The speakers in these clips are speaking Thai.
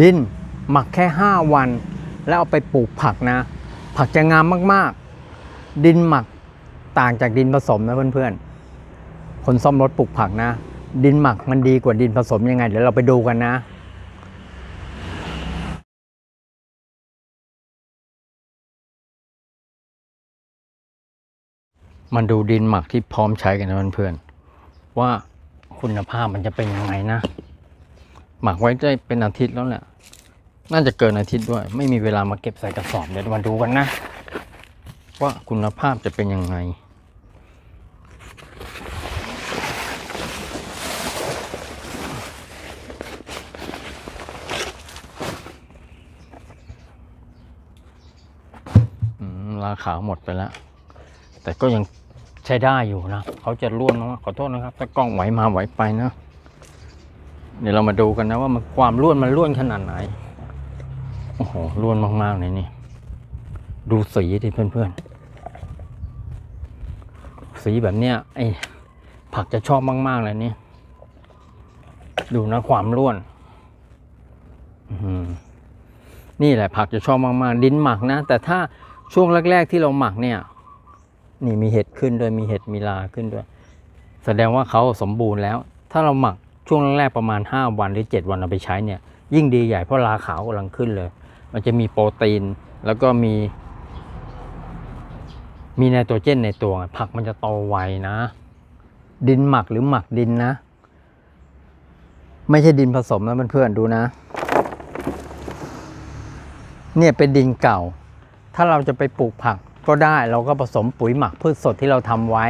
ดินหมักแค่ 5 วัน แล้วเอาไปปลูกผักนะ ผักจะงามมากๆ ดินหมักต่างจากดินผสมนะเพื่อนๆ คนซ่อมรถปลูกผักนะ ดินหมักมันดีกว่าดินผสมยังไง เดี๋ยวเราไปดูกันนะมันดูดินหมักที่พร้อมใช้กันนะเพื่อนๆว่าคุณภาพมันจะเป็นยังไงนะ หมักไว้ได้เป็นอาทิตย์แล้วแหละน่าจะเกินอาทิตย์ด้วย ไม่มีเวลามาเก็บใส่กระสอบเดี๋ยวมาดูกันนะ ว่าคุณภาพจะเป็นยังไงลาขาวหมดไปแล้ว แต่ก็ยังใช้ได้อยู่นะ เขาจะร่วนนะขอโทษนะครับ ถ้ากล้องไหวมาไหวไปนะ เดี๋ยวเรามาดูกันนะว่ามันความร่วนมันร่วนขนาดไหน โอ้โหร่วนมากๆเลยนี่ ดูสีดิเพื่อนๆ สีแบบเนี้ยไอ้ผักจะชอบมากๆเลยนี่ ดูนะความร่วนอื้อหือนี่แหละผักจะชอบมากๆ ดินหมักนะ แต่ถ้าช่วงแรก ๆ ที่เราหมักเนี่ย นี่มีเห็ดขึ้นด้วยมีเห็ดมีลาขึ้นด้วย แสดงว่าเขาสมบูรณ์แล้ว ถ้าเราหมัก ช่วงแรกๆประมาณ 5 วันหรือ 7 วันเอาไปใช้เนี่ยยิ่งดีใหญ่เพราะลาขาวกำลังขึ้นเลย มันจะมีโปรตีนแล้วก็มี มีไนโตรเจนในตัว ผักมันจะโตไวนะ ดินหมักหรือหมักดินนะ ไม่ใช่ดินผสมนะเพื่อนๆดูนะ เนี่ยเป็นดินเก่า ถ้าเราจะไปปลูกผักก็ได้เราก็ผสมปุ๋ยหมักพืชสดที่เราทำไว้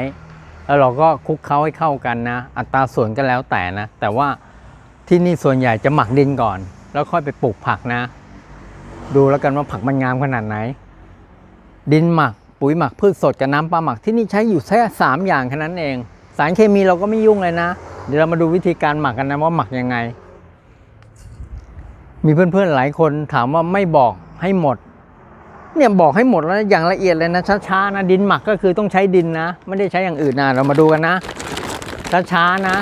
แล้วเราก็คลุกเคล้าให้เข้ากันนะ อัตราส่วนก็แล้วแต่นะ แต่ว่าที่นี่ส่วนใหญ่จะหมักดินก่อน แล้วค่อยไปปลูกผักนะ ดูแล้วกันว่าผักมันงามขนาดไหน ดินหมักปุ๋ยหมักพืชสดกับน้ำปลาหมักที่นี่ใช้อยู่แค่สามอย่างแค่นั้นเอง สารเคมีเราก็ไม่ยุ่งเลยนะ เดี๋ยวเรามาดูวิธีการหมักกันนะว่าหมักยังไง มีเพื่อนๆหลายคนถามว่าไม่บอกให้หมด เนี่ยบอกให้หมดแล้วอย่างละเอียดเลยนะช้าๆนะดินหมักก็คือต้องใช้ดินนะ ไม่ได้ใช้อย่างอื่นนะเรามาดูกันนะช้าๆนะ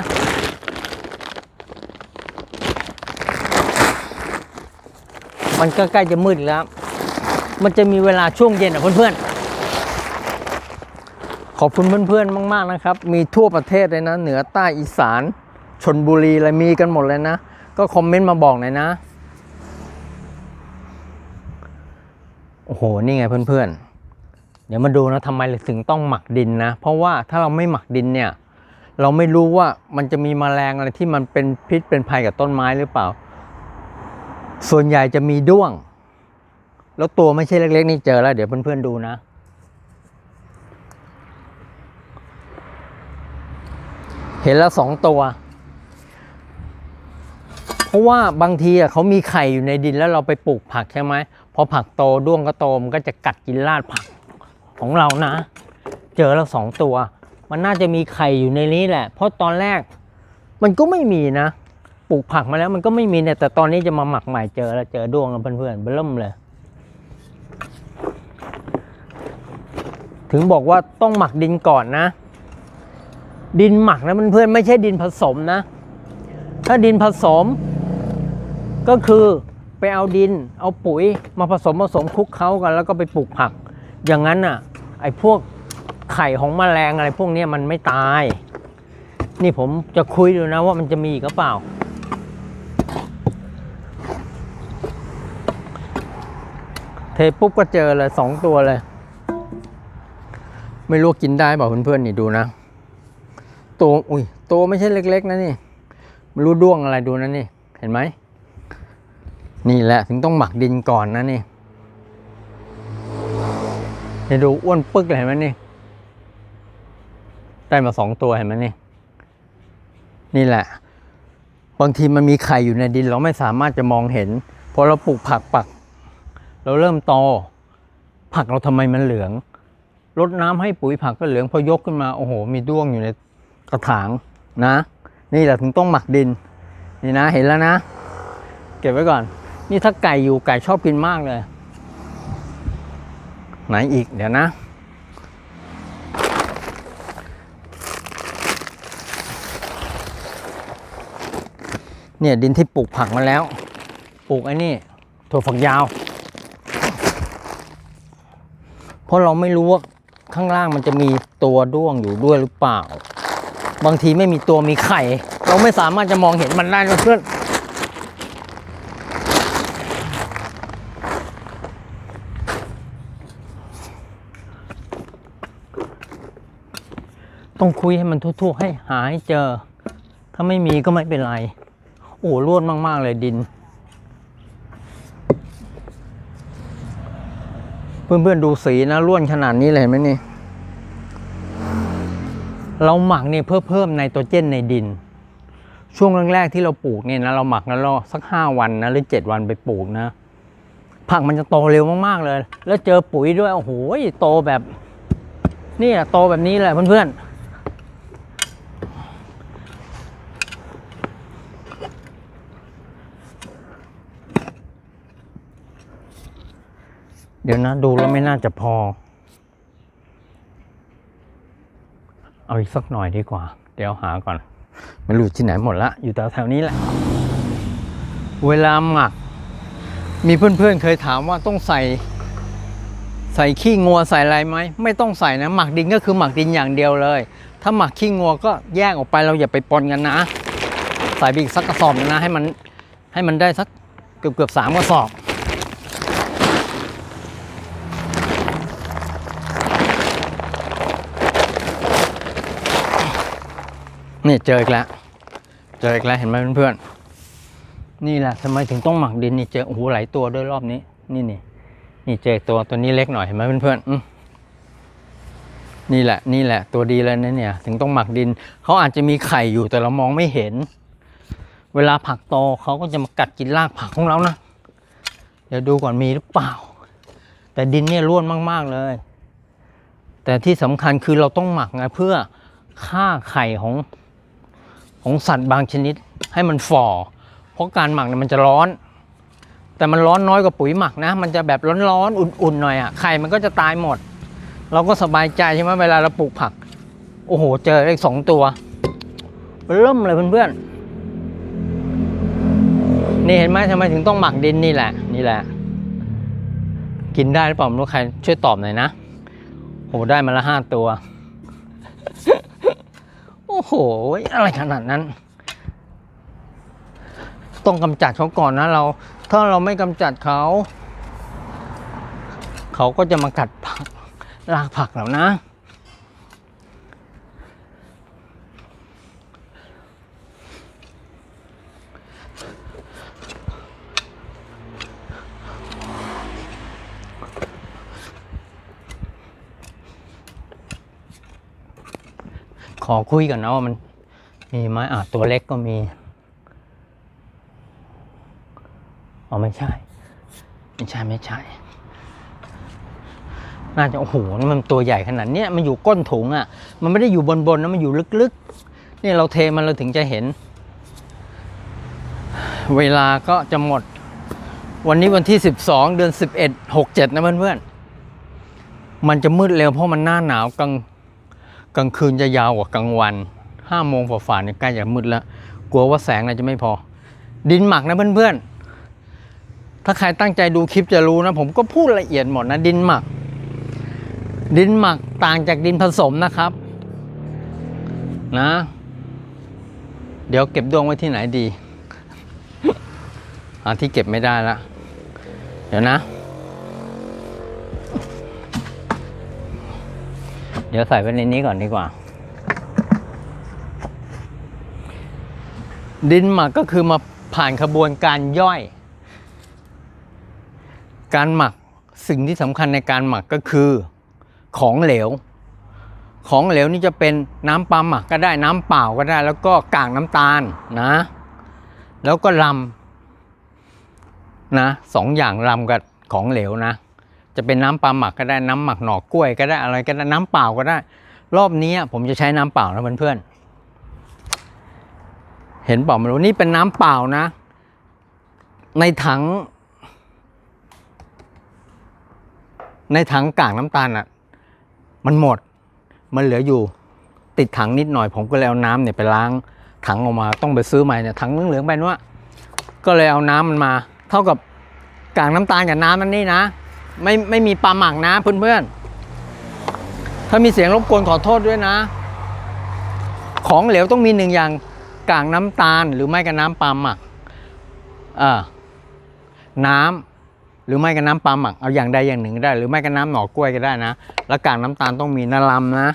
มันก็ใกล้จะมืดแล้ว มันจะมีเวลาช่วงเย็นอะเพื่อนๆ ขอบคุณเพื่อนๆ มากๆนะครับ มีทั่วประเทศเลยนะ เหนือใต้อีสาน ชนบุรีอะไรมีกันหมดเลยนะ ก็คอมเมนต์มาบอกหน่อยนะ โอ้โห นี่ไงเพื่อนๆ เดี๋ยวมาดูนะทำไมถึงต้องหมักดินนะ เพราะว่าถ้าเราไม่หมักดินเนี่ย เราไม่รู้ว่ามันจะมีแมลงอะไรที่มันเป็นพิษเป็นภัยกับต้นไม้หรือเปล่า ส่วนใหญ่จะมีด้วง แล้วตัวไม่ใช่เล็กๆ นี่เจอแล้ว เดี๋ยวเพื่อนๆดูนะ เห็นแล้วสองตัว เพราะว่าบางทีอะเขามีไข่อยู่ในดินแล้วเราไปปลูกผักใช่ไหม พอผักโตด้วงก็โตมันก็จะกัดกินรากผักของเรานะ เจอแล้วสองตัว มันน่าจะมีไข่อยู่ในนี้แหละ เพราะตอนแรก มันก็ไม่มีนะปลูกผักมาแล้วมันก็ไม่มีเนี่ยแต่ตอนนี้จะมาหมักใหม่เจอแล้วเจอด้วงแล้วเพื่อนๆเบิ่มเลยถึงบอกว่าต้องหมักดินก่อนนะ ดินหมักนะเพื่อนๆไม่ใช่ดินผสมนะ ถ้าดินผสม ก็คือ ไปเอาดิน เอาปุ๋ยมาผสมผสมคลุกเคล้ากันแล้วก็ไปปลูกผัก อย่างนั้นน่ะไอ้พวกไข่ของแมลงอะไรพวกนี้มันไม่ตาย นี่ผมจะคุยดูนะว่ามันจะมีอีกหรือเปล่า เทปุ๊บก็เจอเลยสองตัวเลย ไม่รู้กินได้เปล่าเพื่อนๆนี่ดูนะตัวอุ้ยตัวไม่ใช่เล็ก ๆ นะนี่ไม่รู้ด้วงอะไรดูนะนี่ เห็นไหม นี่แหละถึงต้องหมักดินก่อนนะนี่นี่ดูอ้วนปึกเลยเห็นไหมนี่ ได้มาสองตัวเห็นไหมนี่ นี่แหละ บางทีมันมีไข่อยู่ในดินเราไม่สามารถจะมองเห็น พอเราปลูกผักปัก เราเริ่มโตผักเราทำไมมันเหลืองรดน้ำให้ปุ๋ยผักก็เหลืองพอยกขึ้นมาโอ้โห มีด้วงอยู่ในกระถางนะ นี่แหละถึงต้องหมักดิน นี่นะเห็นแล้วนะ เก็บไว้ก่อน นี่ถ้าไก่อยู่ไก่ชอบกินมากเลย ไหนอีกเดี๋ยวนะ เนี่ยดินที่ปลูกผักมาแล้ว ปลูกไอ้นี่ถั่วฝักยาว เพราะเราไม่รู้ว่าข้างล่างมันจะมีตัวด้วงอยู่ด้วยหรือเปล่า บางทีไม่มีตัวมีไข่ เราไม่สามารถจะมองเห็นมันได้นะเพื่อน ต้องคุยให้มันทั่วๆให้หาให้เจอ ถ้าไม่มีก็ไม่เป็นไร โอ้ร่วนมาก ๆ เลยดิน เพื่อน ๆ ดูสีนะร่วนขนาดนี้เลยเห็นไหมนี่ เราหมักเนี่ยเพื่อเพิ่มไนโตรเจนในดิน ช่วงแรก ๆ ที่เราปลูกเนี่ยนะเราหมักแล้วรอสักห้าวันนะหรือเจ็ดวันไปปลูกนะผักมันจะโตเร็วมาก ๆ เลย แล้วเจอปุ๋ยด้วย โอ้โห โตแบบ นี่แหละโตแบบนี้เลยเพื่อน ๆ เดี๋ยวนะ ดูแล้วไม่น่าจะพอ เอาอีกสักหน่อยดีกว่า เดี๋ยวหาก่อน ไม่รู้ที่ไหนหมดละ อยู่แถวๆนี้แหละ เวลาหมัก มีเพื่อนๆ เคยถามว่าต้องใส่ ใส่ขี้งัวใส่อะไรไหม ไม่ต้องใส่นะ หมักดินก็คือหมักดินอย่างเดียวเลย ถ้าหมักขี้งัวก็แยกออกไปเราอย่าไปปนกันนะ ใส่ไปอีกสักกระสอบหนึ่งนะให้มันให้มันได้สักเกือบเกือบๆสามกระสอบ นี่เจออีกแล้วเจออีกแล้วเห็นไหมเพื่อนๆนี่แหละทำไมถึงต้องหมักดินนี่เจอโอ้โหหลายตัวด้วยรอบนี้ นี่นี่นี่เจอตัวตัวนี้เล็กหน่อยเห็นไหมเพื่อนๆอืมนี่แหละ นี่แหละ ตัวดีเลยนะเนี่ย ถึงต้องหมักดินเขาอาจจะมีไข่อยู่แต่เรามองไม่เห็น เวลาผักโตเขาก็จะมากัดกินรากผักของเรานะเดี๋ยวดูก่อนมีหรือเปล่า แต่ดินเนี่ยร่วนมาก ๆเลย แต่ที่สำคัญคือเราต้องหมักไงเพื่อฆ่าไข่ของ ของสัตว์บางชนิดให้มันฝ่อ เพราะการหมักเนี่ยมันจะร้อน แต่มันร้อนน้อยกว่าปุ๋ยหมักนะ มันจะแบบร้อนๆอุ่นๆหน่อยอะไข่มันก็จะตายหมด เราก็สบายใจใช่ไหมเวลาเราปลูกผัก โอ้โห เจอได้สองตัว เริ่มเลยเพื่อนๆ นี่เห็นไหมทำไมถึงต้องหมักดินนี่แหละ นี่แหละ กินได้หรือเปล่าไม่รู้ใครช่วยตอบหน่อยนะโหได้มาละห้าตัว โอ้โห อะไรขนาดนั้น ต้องกำจัดเขาก่อนนะเรา ถ้าเราไม่กำจัดเขา เขาก็จะมากัดผักรากผักเรานะ ขอคุยกันนะว่ามันมีไหมอะตัวเล็กก็มีอ๋อไม่ใช่ ไม่ใช่ไม่ใช่ น่าจะโอ้โหนี่มันตัวใหญ่ขนาดเนี้ยมันอยู่ก้นถุงอะ มันไม่ได้อยู่บนบนนะมันอยู่ลึกๆนี่เราเทมันเราถึงจะเห็น เวลาก็จะหมด วันนี้วันที่ 12 เดือน 11 67 นะเพื่อนๆมันจะมืดเร็วเพราะมันหน้าหนาวกลาง กลางคืนจะยาวกว่ากลางวันห้าโมงฝ่าๆเนี่ยใกล้จะมืดแล้ว กลัวว่าแสงน่าจะไม่พอ ดินหมักนะเพื่อนๆ ถ้าใครตั้งใจดูคลิปจะรู้นะ ผมก็พูดละเอียดหมดนะ ดินหมัก ดินหมักต่างจากดินผสมนะครับ นะ เดี๋ยวเก็บดวงไว้ที่ไหนดี หาที่เก็บไม่ได้ละ เดี๋ยวนะ เดี๋ยวใส่ไว้ในนี้ก่อนดีกว่า ดินหมักก็คือมาผ่านขบวนการย่อย การหมักสิ่งที่สำคัญในการหมักก็คือของเหลว ของเหลวนี่จะเป็นน้ำปลาหมักก็ได้น้ำเปล่าก็ได้ แล้วก็กากน้ำตาลนะ แล้วก็ลำนะสองอย่างลำกับของเหลวนะ จะเป็นน้ำปลาหมักก็ได้น้ำหมักหน่อกล้วยก็ได้อะไรก็ได้น้ำเปล่าก็ได้ รอบนี้ผมจะใช้น้ำเปล่านะเพื่อนๆเห็นเปล่าไม่รู้นี่เป็นน้ำเปล่านะ ในถัง ในถังกากน้ำตาลอะ มันหมดมันเหลืออยู่ติดถังนิดหน่อย ผมก็เลยเอาน้ำเนี่ยไปล้างถังออกมาต้องไปซื้อใหม่เนี่ยถังเหลืองๆไปนู้นก็เลยเอาน้ำมันมา เท่ากับกากน้ำตาลกับน้ำมันนี่นะ ไม่ไม่มีปลาหมักนะเพื่อนๆ ถ้ามีเสียงรบกวนขอโทษด้วยนะ ของเหลวต้องมีหนึ่งอย่างกากน้ำตาลหรือไม่ก็น้ำปลาหมักเอ่อน้ำหรือไม่ก็น้ำปลาหมักเอาอย่างใดอย่างหนึ่งได้ หรือไม่ก็น้ำหน่อกล้วยก็ได้นะ แล้วกากน้ำตาลต้องมีนะลำนะ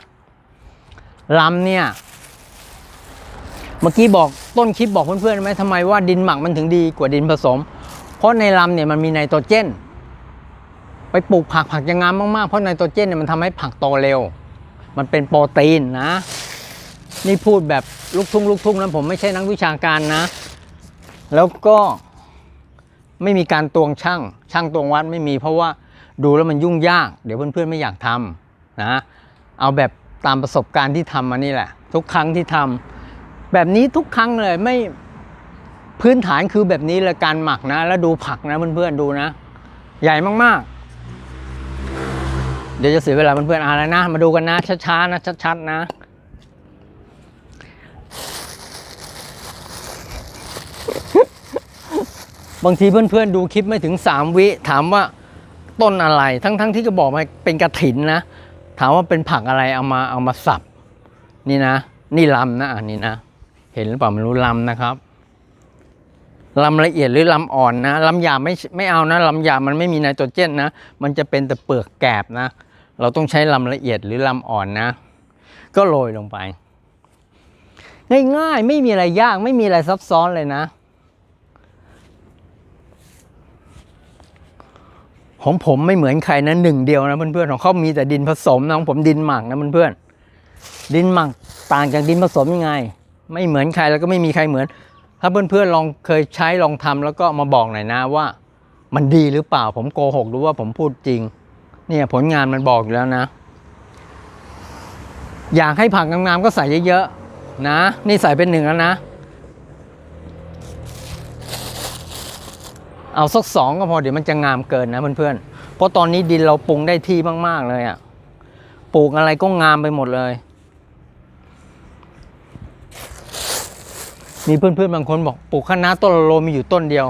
ลำเนี่ยเมื่อกี้บอกต้นคลิปบอกเพื่อนๆไหมทำไมว่าดินหมักมันถึงดีกว่าดินผสม เพราะในลำเนี่ยมันมีไนโตรเจน ไปปลูกผักผักจะงามมาก ๆ เพราะไนโตรเจนเนี่ยมันทำให้ผักโตเร็ว มันเป็นโปรตีนนะ นี่พูดแบบลูกทุ่งลูกทุ่งนะผมไม่ใช่นักวิชาการนะ แล้วก็ไม่มีการตวงช่างช่างตวงวัดไม่มี เพราะว่าดูแล้วมันยุ่งยาก เดี๋ยวเพื่อนๆไม่อยากทำนะเอาแบบตามประสบการณ์ที่ทำมานี่แหละ ทุกครั้งที่ทำแบบนี้ทุกครั้งเลยไม่พื้นฐานคือแบบนี้เลยการหมักนะ แล้วดูผักนะเพื่อนๆดูนะ ใหญ่มากๆ เดี๋ยวจะเสียเวลาเพื่อนๆอ่านนะ มาดูกันนะ ช้าๆนะชัดๆนะบางทีเพื่อนๆดูคลิปไม่ถึง 3 วิ ถามว่าต้นอะไร ทั้งๆที่ก็บอกมาเป็นกระถินนะ ถามว่าเป็นผักอะไรเอามาเอามาสับ นี่นะ นี่ลำนะอันนี้นะ เห็นหรือเปล่าไม่รู้ลำนะครับลำละเอียดหรือลำอ่อนนะลำหยาบไม่ไม่เอานะลำหยาบมันไม่มีไนโตรเจนนะ มันจะเป็นแต่เปลือกแกบนะ เราต้องใช้ลำละเอียดหรือลำอ่อนนะ ก็โรยลงไป ง่ายๆ ไม่มีอะไรยากไม่มีอะไรซับซ้อนเลยนะ ของผมไม่เหมือนใครนะหนึ่งเดียวนะเพื่อนๆของเขามีแต่ดินผสมนะของผมดินหมักนะเพื่อนๆดินหมักต่างจากดินผสมยังไง ไม่เหมือนใครแล้วก็ไม่มีใครเหมือน ถ้าเพื่อนๆลองเคยใช้ลองทำแล้วก็มาบอกหน่อยนะว่า มันดีหรือเปล่าผมโกหกหรือว่าผมพูดจริง เนี่ยผลงานมันบอกอยู่แล้วนะ อยากให้ผักงามๆก็ใส่เยอะๆนะ นี่ใส่เป็นหนึ่งแล้วนะ เอาสักสองก็พอเดี๋ยวมันจะงามเกินนะเพื่อนๆเพราะตอนนี้ดินเราปรุงได้ที่มากๆเลยอะ่ะปลูกอะไรก็งามไปหมดเลย มีเพื่อนๆบางคนบอกปลูกคะน้าต้นโลมีอยู่ต้นเดียว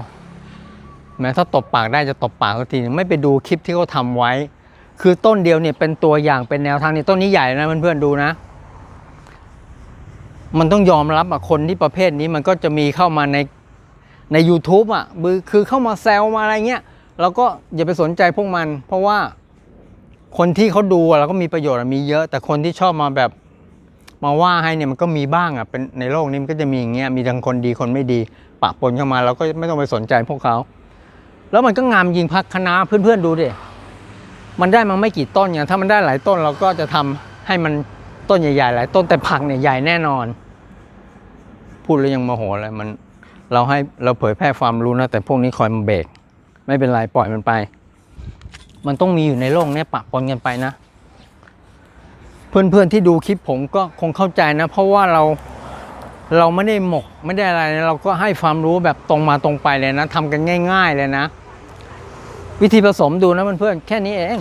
แม้ถ้าตบปากได้จะตบปากก็ทีไม่ไปดูคลิปที่เขาทำไว้ คือต้นเดียวเนี่ยเป็นตัวอย่างเป็นแนวทางนี่ต้นนี้ใหญ่นะเพื่อนๆดูนะ มันต้องยอมรับอะคนที่ประเภทนี้มันก็จะมีเข้ามาในใน u t u b e อะบือคือเข้ามาแซวมาอะไรเงี้ยเราก็อย่าไปสนใจพวกมัน เพราะว่าคนที่เขาดูเราก็มีประโยชน์มีเยอะ แต่คนที่ชอบมาแบบมาว่าให้เนี่ยมันก็มีบ้างอะเป็นในโลกนี้มันก็จะมีอย่างเงี้ยมีทั้งคนดีคนไม่ดีปะปนเข้ามาเราก็ไม่ต้องไปสนใจพวกเขา แล้วมันก็งามยิงพักคณะเพื่อนๆดูดิ มันได้มันไม่กี่ต้นอย่างถ้ามันได้หลายต้นเราก็จะทำให้มันต้นใหญ่ๆหลายต้นแต่ผักเนี่ยใหญ่แน่นอน พูดแล้วยังโมโหเลยมันเราให้เราเผยแพร่ความรู้นะ แต่พวกนี้คอยมาเบรกไม่เป็นไรปล่อยมันไป มันต้องมีอยู่ในโลกเนี้ยปะปนกันไปนะ เพื่อนๆที่ดูคลิปผมก็คงเข้าใจนะ เพราะว่าเราเราไม่ได้หมก ไม่ได้อะไรนะเราก็ให้ความรู้แบบตรงมาตรงไปเลยนะทำกันง่าย ๆ เลยนะ วิธีผสมดูนะเพื่อนๆแค่นี้เอง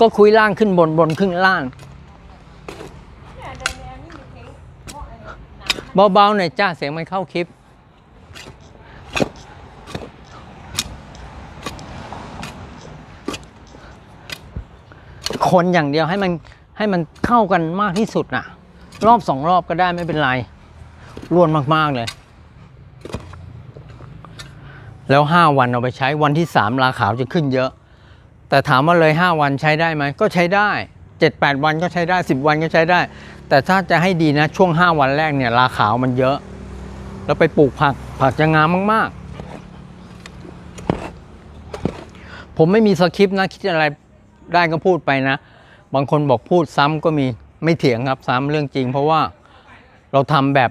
ก็คุยล่างขึ้นบนบนขึ้นล่างเบาๆหน่อยจ้าเสียงมันเข้าคลิป คนอย่างเดียวให้มันให้มันเข้ากันมากที่สุดน่ะ รอบสองรอบก็ได้ไม่เป็นไรรวนมากๆเลย แล้วห้าวันเอาไปใช้วันที่สามราขาวจะขึ้นเยอะ แต่ถามว่าเลยห้าวันใช้ได้ไหมก็ใช้ได้เจ็ดแปดวันก็ใช้ได้สิบวันก็ใช้ได้ แต่ถ้าจะให้ดีนะช่วง 5 วันแรกเนี่ยราขาวมันเยอะ แล้วไปปลูกผักผักจะงามมากๆ ผมไม่มีสคริปต์นะคิดอะไรได้ก็พูดไปนะ บางคนบอกพูดซ้ำก็มีไม่เถียงครับซ้ำเรื่องจริง เพราะว่าเราทำแบบ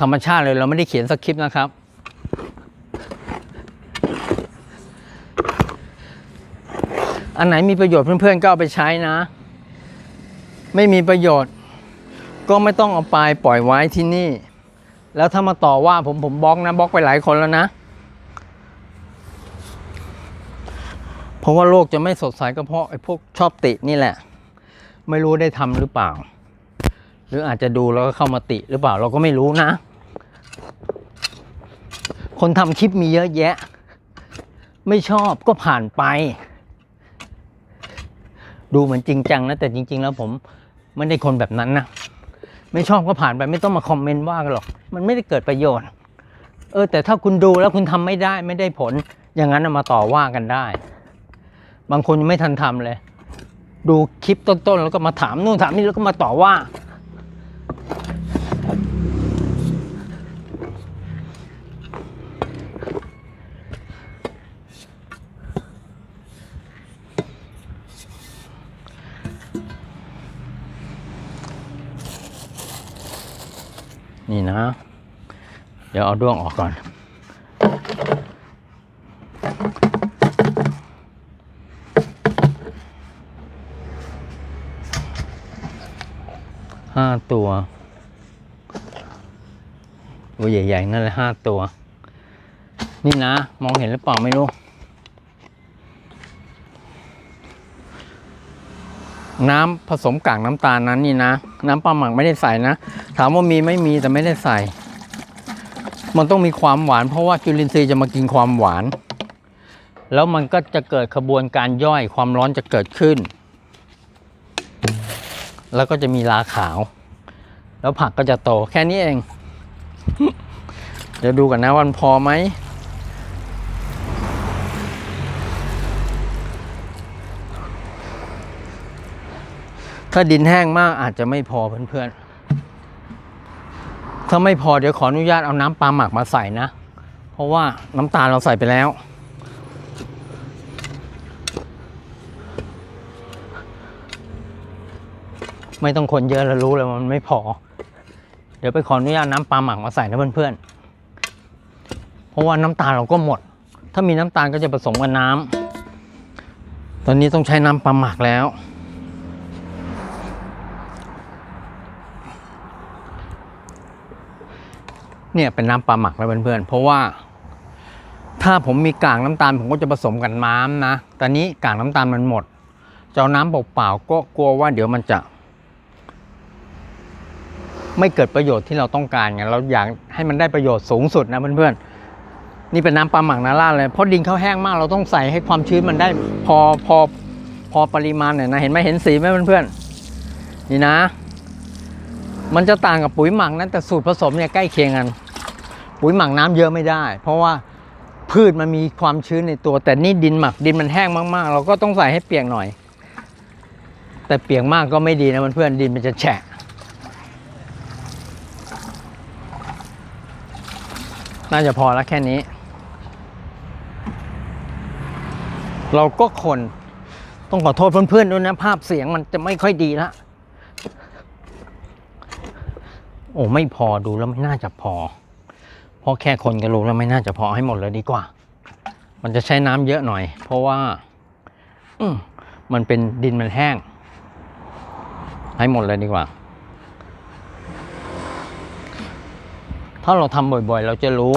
ธรรมชาติเลยเราไม่ได้เขียนสคริปต์นะครับ อันไหนมีประโยชน์เพื่อนๆก็เอาไปใช้นะ ไม่มีประโยชน์ ก็ไม่ต้องเอาไปปล่อยไว้ที่นี่ แล้วถ้ามาต่อว่าผมผมบล็อกนะบล็อกไปหลายคนแล้วนะ เพราะว่าโลกจะไม่สดใสก็เพราะไอ้พวกชอบตินี่แหละ ไม่รู้ได้ทำหรือเปล่า หรืออาจจะดูแล้วก็เข้ามาติหรือเปล่าเราก็ไม่รู้นะ คนทำคลิปมีเยอะแยะ ไม่ชอบก็ผ่านไป ดูเหมือนจริงจังนะแต่จริง ๆ แล้วผมไม่ได้คนแบบนั้นนะไม่ชอบก็ผ่านไปไม่ต้องมาคอมเมนต์ว่ากันหรอก มันไม่ได้เกิดประโยชน์ เออ แต่ถ้าคุณดูแล้วคุณทำไม่ได้ไม่ได้ผล อย่างนั้นมาต่อว่ากันได้ บางคนยังไม่ทันทำเลย ดูคลิปต้นๆแล้วก็มาถามนู่นถามนี่แล้วก็มาต่อว่า นี่นะ เดี๋ยวเอาด้วงออกก่อน ห้าตัว ตัวใหญ่ๆ นั่นแหละห้าตัว นี่นะ มองเห็นหรือเปล่าไม่รู้ น้ำผสมกากน้ำตาลนั้นนี่นะ น้ำปลาหมักไม่ได้ใส่นะ ถามว่ามีไม่มีแต่ไม่ได้ใส่ มันต้องมีความหวาน เพราะว่าจุลินทรีย์จะมากินความหวาน แล้วมันก็จะเกิดขบวนการย่อยความร้อนจะเกิดขึ้น แล้วก็จะมีราขาว แล้วผักก็จะโตแค่นี้เอง เดี๋ยวดูกันนะวันพอไหม ถ้าดินแห้งมากอาจจะไม่พอเพื่อนๆ ถ้าไม่พอเดี๋ยวขออนุญาตเอาน้ำปลาหมักมาใส่นะ เพราะว่าน้ำตาลเราใส่ไปแล้ว ไม่ต้องคนเยอะแล้วรู้เลยมันไม่พอ เดี๋ยวไปขออนุญาตน้ำปลาหมักมาใส่นะเพื่อนๆ เพราะว่าน้ำตาลเราก็หมด ถ้ามีน้ำตาลก็จะผสมกับน้ำตอนนี้ต้องใช้น้ำปลาหมักแล้ว เนี่ยเป็นน้ำปลาหมักแล้วเพื่อนๆเพราะว่า ถ้าผมมีกากน้ำตาลผมก็จะผสมกับน้ำนะตอนนี้กากน้ำตาลมันหมดจะเอาน้ำเปล่าๆก็กลัวว่าเดี๋ยวมันจะ ไม่เกิดประโยชน์ที่เราต้องการไงเราอยากให้มันได้ประโยชน์สูงสุดนะเพื่อนๆนี่เป็นน้ำปลาหมักนาล่าเลยเพราะดินเขาแห้งมากเราต้องใส่ให้ความชื้นมันได้ พอพอพอปริมาณหน่อยนะเห็นไหมเห็นสีไหมเพื่อนๆนี่นะ มันจะต่างกับปุ๋ยหมักนั้นแต่สูตรผสมเนี่ยใกล้เคียงกัน ปุ๋ยหมักน้ำเยอะไม่ได้ เพราะว่าพืชมันมีความชื้นในตัว แต่นี่ดินหมักดินมันแห้งมากๆ เราก็ต้องใส่ให้เปียกหน่อย แต่เปียกมากก็ไม่ดีนะเพื่อนดินมันจะแฉะน่าจะพอแล้วแค่นี้ เราก็คนต้องขอโทษเพื่อนๆด้วยนะ ภาพเสียงมันจะไม่ค่อยดีละ โอ้ไม่พอดูแล้วไม่น่าจะพอ เพราะแค่คนก็รู้แล้วไม่น่าจะพอให้หมดเลยดีกว่า มันจะใช้น้ำเยอะหน่อย เพราะว่า อืมมันเป็นดินมันแห้ง ให้หมดเลยดีกว่า ถ้าเราทำบ่อยๆ เราจะรู้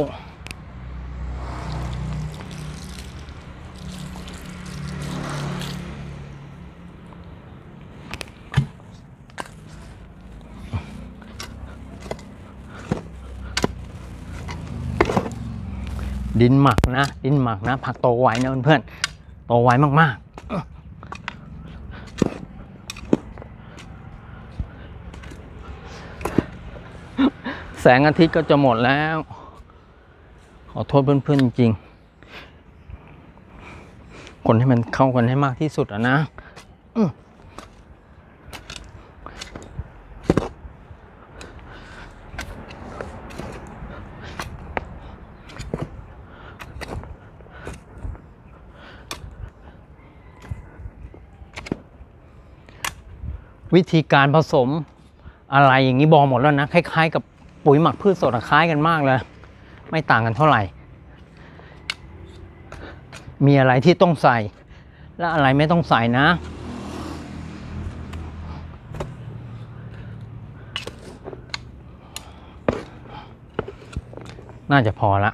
ดินหมักนะ ดินหมักนะ ผักโตไวนะเพื่อนๆโตไวมากๆ แสงอาทิตย์ก็จะหมดแล้ว ขอโทษเพื่อนๆจริงๆคนให้มันเข้ากันให้มากที่สุดอะนะ วิธีการผสมอะไรอย่างนี้บอกหมดแล้วนะ คล้ายๆ กับปุ๋ยหมักพืชสดคล้ายกันมากเลย ไม่ต่างกันเท่าไหร่ มีอะไรที่ต้องใส่ และอะไรไม่ต้องใส่นะ น่าจะพอละ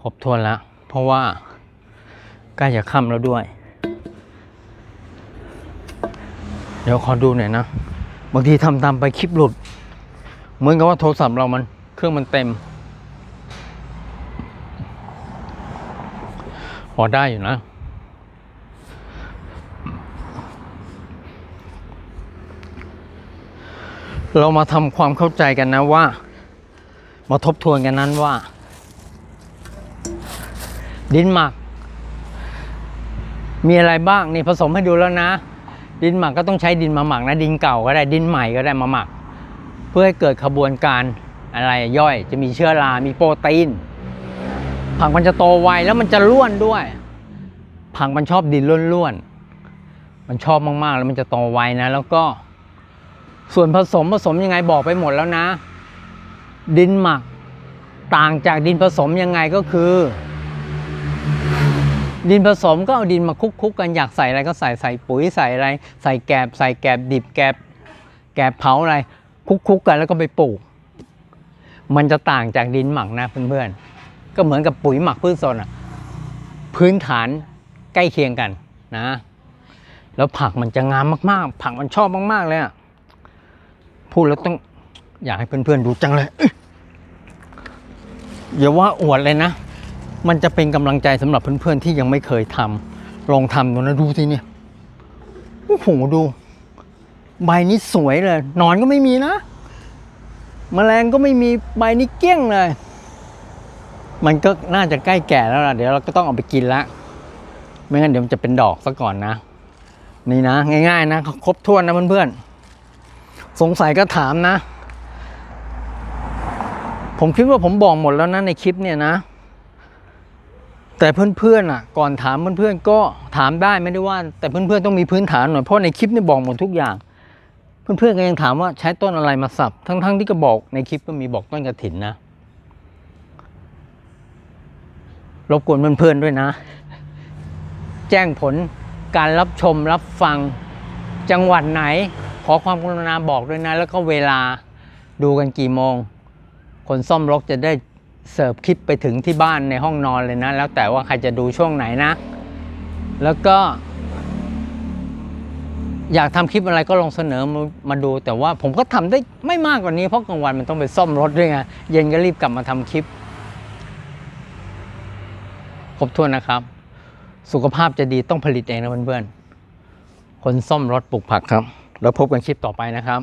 ครบถ้วนแล้ว เพราะว่าใกล้จะค่ำแล้วด้วย เดี๋ยวขอดูหน่อยนะ บางทีทำตามไปคลิปหลุด เหมือนกับว่าโทรศัพท์เรามันเครื่องมันเต็มพอได้อยู่นะ เรามาทำความเข้าใจกันนะว่า มาทบทวนกันนั้นว่า ดินหมัก มีอะไรบ้างนี่ผสมให้ดูแล้วนะ ดินหมักก็ต้องใช้ดินมาหมักนะดินเก่าก็ได้ดินใหม่ก็ได้มาหมัก เพื่อให้เกิดขบวนการอะไรย่อย จะมีเชื้อรา มีโปรตีน ผักมันจะโตไวแล้วมันจะร่วนด้วย ผักมันชอบดินร่วนๆมันชอบมากๆ แล้วมันจะโตไวนะ แล้วก็ส่วนผสมผสมยังไงบอกไปหมดแล้วนะ ดินหมักต่างจากดินผสมยังไงก็คือ ดินผสมก็เอาดินมาคุกๆกันอยากใส่อะไรก็ใส่ใส่ปุ๋ยใส่อะไร ใส่แกบใส่แกบดิบแกบแกบเผาอะไร คุกๆกันแล้วก็ไปปลูก มันจะต่างจากดินหมักนะเพื่อนๆก็เหมือนกับปุ๋ยหมักพืชสดอะพื้นฐานใกล้เคียงกันนะ แล้วผักมันจะงามมากๆ ผักมันชอบมากๆเลยอะพูดแล้วต้องอยากให้เพื่อนๆดูจังเลยอย่าว่าอวดเลยนะ มันจะเป็นกำลังใจสำหรับเพื่อนๆที่ยังไม่เคยทำลองทำดูนะดูสิเนี่ยโอ้โหดู ใบนี้สวยเลยนอนก็ไม่มีนะแมลงก็ไม่มีใบนี้เกลี้ยงเลย มันก็น่าจะใกล้แก่แล้วล่ะเดี๋ยวเราก็ต้องเอาไปกินละไม่งั้นเดี๋ยวมันจะเป็นดอกซะก่อนนะ นี่นะ ง่าย ๆ นะครบถ้วนนะเพื่อนๆสงสัยก็ถามนะ ผมคิดว่าผมบอกหมดแล้วนะในคลิปเนี่ยนะ แต่เพื่อนๆอะก่อนถามเพื่อนๆก็ถามได้ไม่ได้ว่า แต่เพื่อนๆต้องมีพื้นฐานหน่อยเพราะในคลิปนี่บอกหมดทุกอย่าง เพื่อนๆก็ยังถามว่าใช้ต้นอะไรมาสับ ทั้งๆที่ก็บอกในคลิปก็มีบอกต้นกระถินนะรบกวนเพื่อนๆด้วยนะ แจ้งผลการรับชมรับฟังจังหวัดไหน ขอความกรุณาบอกด้วยนะ แล้วก็เวลาดูกันกี่โมง คนซ่อมรถจะได้ เสิร์ฟคลิปไปถึงที่บ้านในห้องนอนเลยนะ แล้วแต่ว่าใครจะดูช่วงไหนนะ แล้วก็ อยากทำคลิปอะไรก็ลองเสนอมามาดู แต่ว่าผมก็ทำได้ไม่มากกว่านี้เพราะกลางวันมันต้องไปซ่อมรถด้วยไงเย็นก็รีบกลับมาทำคลิปครบถ้วนนะครับ สุขภาพจะดีต้องผลิตเองนะเพื่อนๆคนซ่อมรถปลูกผักครับ แล้วพบกันคลิปต่อไปนะครับ